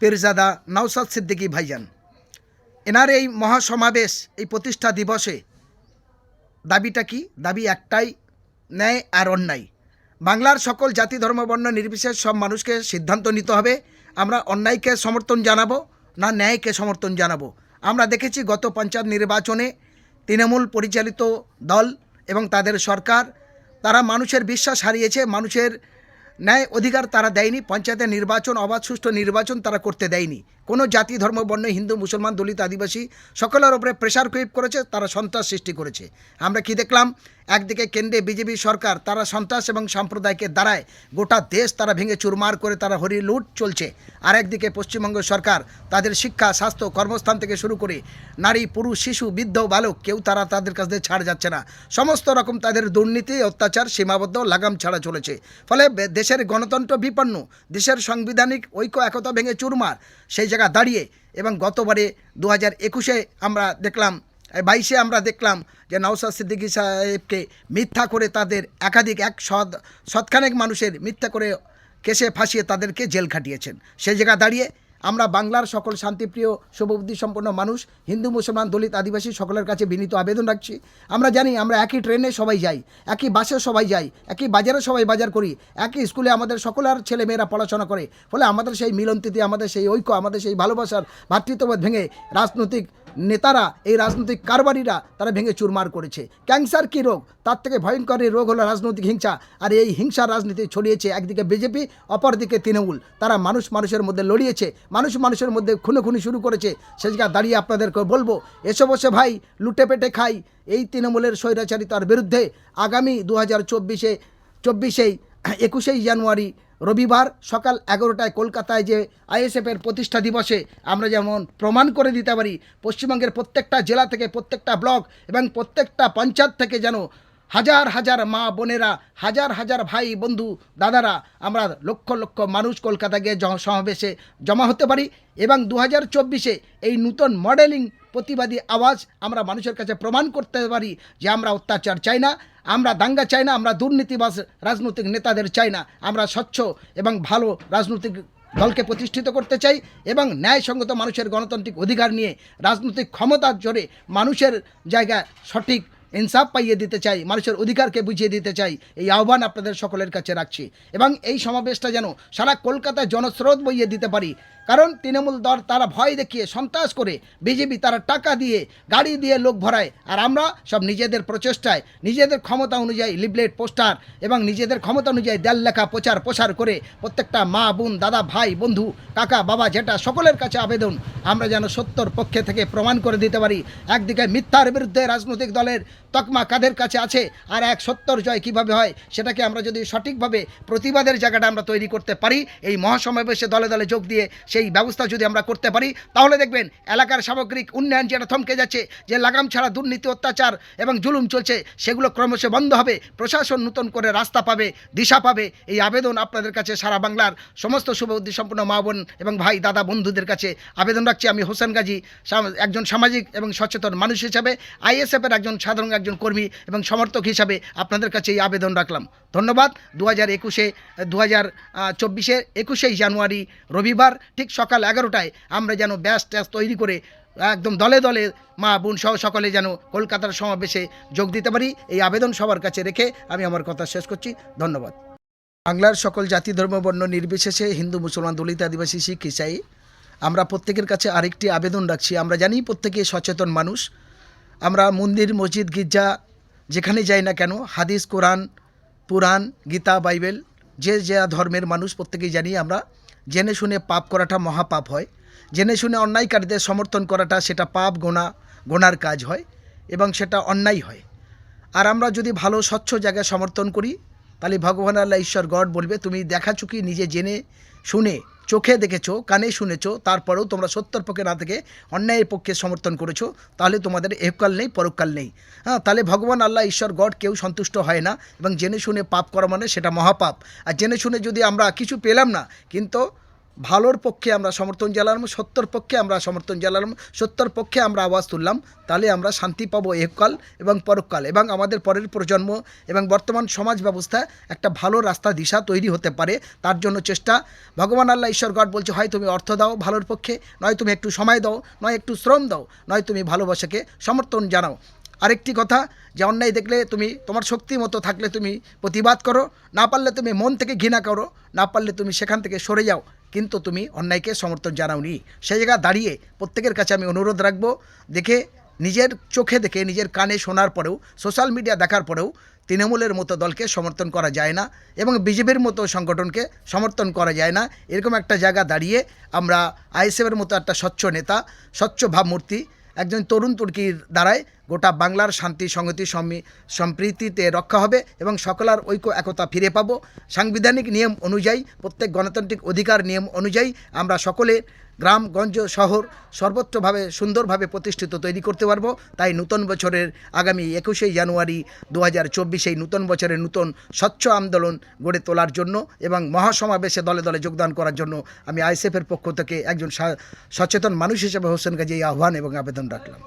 পীরজাদা নওসাদ সিদ্দিকী ভাইজান। এনার এই মহাসমাবেশ, এই প্রতিষ্ঠা দিবসে দাবিটা কি? দাবি একটাই, ন্যায় আর অন্যায়। বাংলার সকল জাতি, ধর্ম, বর্ণ, নির্বিশেষ সব মানুষকে সিদ্ধান্ত নিতে হবে, আমরা অন্যায়কে সমর্থন জানাব না ন্যায়কে সমর্থন জানাব। আমরা দেখেছি গত পঞ্চায়েত নির্বাচনে তৃণমূল পরিচালিত দল এবং তাদের সরকার, তারা মানুষের বিশ্বাস হারিয়েছে, মানুষের ন্যায় অধিকার তারা দেয়নি পঞ্চায়েতের নির্বাচন অবাধ সুষ্ঠু নির্বাচন তারা করতে দেয়নি। কোনো জাতি, ধর্ম, বর্ণ, হিন্দু, মুসলমান, দলিত, আদিবাসী সকলের ওপরে প্রেশার কুইপ করেছে, তারা সন্ত্রাস সৃষ্টি করেছে। আমরা কি দেখলাম? একদিকে কেন্দ্রে বিজেপি সরকার, তারা সন্ত্রাস এবং সাম্প্রদায়কে দ্বারায় গোটা দেশ তারা ভেঙে চুরমার করে তারা হরি লুট চলছে। আর একদিকে পশ্চিমবঙ্গ সরকার তাদের শিক্ষা, স্বাস্থ্য, কর্মস্থান থেকে শুরু করে নারী, পুরুষ, শিশু, বৃদ্ধ, বালক, কেউ তারা তাদের কাছ থেকে ছাড় যাচ্ছে না। সমস্ত রকম তাদের দুর্নীতি, অত্যাচার, সীমাবদ্ধ, লাগাম ছাড়া চলেছে। ফলে দেশের গণতন্ত্র বিপন্ন, দেশের সাংবিধানিক ঐক্য একতা ভেঙে চুরমার, সেই জায়গা দাঁড়িয়ে এবং গতবারে দু হাজার একুশে আমরা দেখলাম বাইশে আমরা দেখলাম যে নওসাদ সিদ্দিকী সাহেবকে মিথ্যা করে তাদের একাধিক এক সৎ সৎখানেক মানুষের মিথ্যা করে কেসে ফাঁসিয়ে তাদেরকে জেল খাটিয়েছেন। সেই জায়গা দাঁড়িয়ে আমরা বাংলার সকল শান্তিপ্রিয় শুভবুদ্ধি সম্পন্ন মানুষ, হিন্দু, মুসলমান, দলিত, আদিবাসী সকলের কাছে বিনীত আবেদন রাখছি। আমরা জানি আমরা একই ট্রেনে সবাই যাই, একই বাসে সবাই যাই, একই বাজারে সবাই বাজার করি, একই স্কুলে আমাদের সকলের ছেলেমেয়েরা পড়াশোনা করে, ফলে আমাদের সেই মিলনতিথি, আমাদের সেই ঐক্য, আমাদের সেই ভালোবাসার ভ্রাতৃত্ববোধ ভেঙে রাজনৈতিক নেতারা, এই রাজনৈতিক কারবারিরা তারা ভেঙে চুরমার করেছে। ক্যান্সার কী রোগ? তার থেকে ভয়ঙ্কর রোগ হলো রাজনৈতিক হিংসা, আর এই হিংসা রাজনীতি ছড়িয়েছে একদিকে বিজেপি, অপরদিকে তৃণমূল। তারা মানুষ মানুষের মধ্যে লড়িয়েছে মানুষ মানুষের মধ্যে খুনোখুনি শুরু করেছে। সে জায়গায় দাঁড়িয়ে আপনাদেরকে বলব, এসে বসে ভাই, লুটে পেটে খাই। এই তৃণমূলের স্বৈরাচারিতার বিরুদ্ধে আগামী দু হাজার চব্বিশে, চব্বিশেই, একুশেই জানুয়ারি, রবিবার সকাল এগারোটায় কলকাতায় যে আইএসএফের প্রতিষ্ঠা দিবসে আমরা যেমন প্রমাণ করে দিতে পারি, পশ্চিমবঙ্গের প্রত্যেকটা জেলা থেকে প্রত্যেকটা ব্লক এবং প্রত্যেকটা পঞ্চায়েত থেকে যেন হাজার হাজার মা বোনেরা, হাজার হাজার ভাই বন্ধু দাদারা, আমরা লক্ষ লক্ষ মানুষ কলকাতা গিয়ে সমাবেশে জমা হতে পারি এবং দু হাজার চব্বিশে এই নূতন মডেলিং প্রতিবাদী আওয়াজ আমরা মানুষের কাছে প্রমাণ করতে পারি যে আমরা অত্যাচার চাই না, আমরা দাঙ্গা চাই না, আমরা দুর্নীতিবাস রাজনৈতিক নেতাদের চাই না, আমরা স্বচ্ছ এবং ভালো রাজনৈতিক দলকে প্রতিষ্ঠিত করতে চাই এবং ন্যায়সঙ্গত মানুষের গণতান্ত্রিক অধিকার নিয়ে রাজনৈতিক ক্ষমতার জোরে মানুষের জায়গায় সঠিক ইনসাফ পাইয়ে দিতে চাই, মানুষের অধিকারকে বুঝিয়ে দিতে চাই, এই আহ্বান আপনাদের সকলের কাছে রাখছি। এবং এই সমাবেশটা যেন সারা কলকাতায় জনস্রোত বইয়ে দিতে পারি কারণ তৃণমূল দল তারা ভয় দেখিয়ে সন্ত্রাস করে বিজেপি তারা টাকা দিয়ে, গাড়ি দিয়ে লোক ভরায়। আর আমরা সব নিজেদের প্রচেষ্টায়, নিজেদের ক্ষমতা অনুযায়ী লিফলেট পোস্টার এবং নিজেদের ক্ষমতা অনুযায়ী দেল লেখা প্রচার প্রসার করে প্রত্যেকটা মা, বোন, দাদা, ভাই, বন্ধু, কাকা, বাবা, জেঠা সকলের কাছে আবেদন। আমরা যেন সত্যর পক্ষে থেকে প্রমাণ করে দিতে পারি। একদিকে মিথ্যার বিরুদ্ধে রাজনৈতিক দলের তকমা কাদের কাছে আছে? আর এক সত্যর জয় কীভাবে হয়? সেটাকে আমরা যদি সঠিকভাবে প্রতিবাদের জায়গাটা আমরা তৈরি করতে পারি, এই মহাসমাবেশে দলে দলে যোগ দিয়ে সেই ব্যবস্থা যদি আমরা করতে পারি, তাহলে দেখবেন এলাকার সামগ্রিক উন্নয়ন যেটা থমকে যাচ্ছে, যে লাগাম ছাড়া দুর্নীতি, অত্যাচার এবং জুলুম চলছে, সেগুলো ক্রমশ বন্ধ হবে, প্রশাসন নতুন করে রাস্তা পাবে, দিশা পাবে। এই আবেদন আপনাদের কাছে সারা বাংলার সমস্ত শুভবুদ্ধি সম্পন্ন মা বোন এবং ভাই, দাদা, বন্ধুদের কাছে আবেদন রাখছি। আমি হোসেন গাজী একজন সামাজিক এবং সচেতন মানুষ হিসাবে আইএসএফের একজন সাধারণ একজন কর্মী এবং সমর্থক হিসাবে আপনাদের কাছে এই আবেদন রাখলাম। ধন্যবাদ। দু হাজার একুশে দু হাজার চব্বিশে একুশেই জানুয়ারি রবিবার, ঠিক সকাল এগারোটায় আমরা যেন ব্যাস ট্যাস তৈরি করে একদম দলে দলে মা বোন সহ সকলে যেন কলকাতার সমাবেশে যোগ দিতে পারি, এই আবেদন সবার কাছে রেখে আমি আমার কথা শেষ করছি। ধন্যবাদ। বাংলার সকল জাতি, ধর্ম, বর্ণ নির্বিশেষে হিন্দু, মুসলমান, দলিত, আদিবাসী, শিখ, ইসাই, আমরা প্রত্যেকের কাছে আরেকটি আবেদন রাখছি। আমরা জানি প্রত্যেকে সচেতন মানুষ। আমরা মন্দির, মসজিদ, গির্জা, যেখানে যাই না কেন, হাদিস, কোরআন, পুরাণ, গীতা, বাইবেল, যে যা ধর্মের মানুষ প্রত্যেকেই জানি আমরা জেনে শুনে পাপ করাটা মহাপাপ হয়। জেনে শুনে অন্যায়কারীদের সমর্থন করাটা সেটা পাপ গোনা, গোনার কাজ হয় এবং সেটা অন্যায় হয়। আর আমরা যদি ভালো, স্বচ্ছ জায়গায় সমর্থন করি, তাহলে ভগবান আল্লাহ ঈশ্বর গড বলবে, তুমি দেখাচুকি নিজে জেনে শুনে, চোখে দেখেছ, কানে শুনেছো, তারপরেও তোমরা সত্যর পক্ষে না থেকে অন্যায়ের পক্ষে সমর্থন করেছ, তাহলে তোমাদের এহকাল নেই, পরকাল নেই। হ্যাঁ তাহলে ভগবান আল্লাহ ঈশ্বর গড কেউ সন্তুষ্ট হয় না এবং জেনে শুনে পাপ করা মানে সেটা মহাপাপ। আর জেনে শুনে যদি আমরা কিছু পেলাম না, কিন্তু ভালোর পক্ষে আমরা সমর্থন জানালাম, সত্যর পক্ষে আমরা সমর্থন জানালাম, সত্যর পক্ষে আমরা আওয়াজ তুললাম, তাহলে আমরা শান্তি পাবো এককাল এবং পরকাল এবং আমাদের পরের প্রজন্ম এবং বর্তমান সমাজ ব্যবস্থা একটা ভালো রাস্তা, দিশা তৈরি হতে পারে। তার জন্য চেষ্টা। ভগবান আল্লাহ ঈশ্বর গড বলছে, হয় তুমি অর্থ দাও ভালোর পক্ষে, নয় তুমি একটু সময় দাও, নয় একটু শ্রম দাও, নয় তুমি ভালোবাসাকে সমর্থন জানাও। আরেকটি কথা, যে অন্যায় দেখলে তুমি তোমার শক্তি মতো থাকলে তুমি প্রতিবাদ করো, না পারলে তুমি মন থেকে ঘৃণা করো, না পারলে তুমি সেখান থেকে সরে যাও। কিন্তু তুমি অন্যায়কে সমর্থন জানাওনি। সেই জায়গা দাঁড়িয়ে প্রত্যেকের কাছে আমি অনুরোধ রাখব, দেখে নিজের চোখে দেখে নিজের কানে শোনার পরেও সোশ্যাল মিডিয়া দেখার পরেও তৃণমূলের মতো দলকে সমর্থন করা যায় না এবং বিজেপির মতো সংগঠনকে সমর্থন করা যায় না। এরকম একটা জায়গা দাঁড়িয়ে আমরা আইএসএফের মতো একটা স্বচ্ছ নেতা, স্বচ্ছ ভাবমূর্তি, একজন তরুণ তুর্কির দ্বারায় গোটা বাংলার শান্তি, সংহতি সম্প্রীতিতে রক্ষা হবে এবং সকলার ঐক্য, একতা ফিরে পাবো। সাংবিধানিক নিয়ম অনুযায়ী, প্রত্যেক গণতান্ত্রিক অধিকার নিয়ম অনুযায়ী আমরা সকলে গ্রামগঞ্জ শহর সর্বত্রভাবে সুন্দরভাবে প্রতিষ্ঠিত তৈরি করতে পারব। তাই নূতন বছরের আগামী একুশে জানুয়ারি দু হাজার চব্বিশে নূতন বছরের নূতন স্বচ্ছ আন্দোলন গড়ে তোলার জন্য এবং মহাসমাবেশে দলে দলে যোগদান করার জন্য আমি আইসেফের পক্ষ থেকে একজন সচেতন মানুষ হিসেবে হোসেন গাজী আহ্বান এবং আবেদন রাখলাম।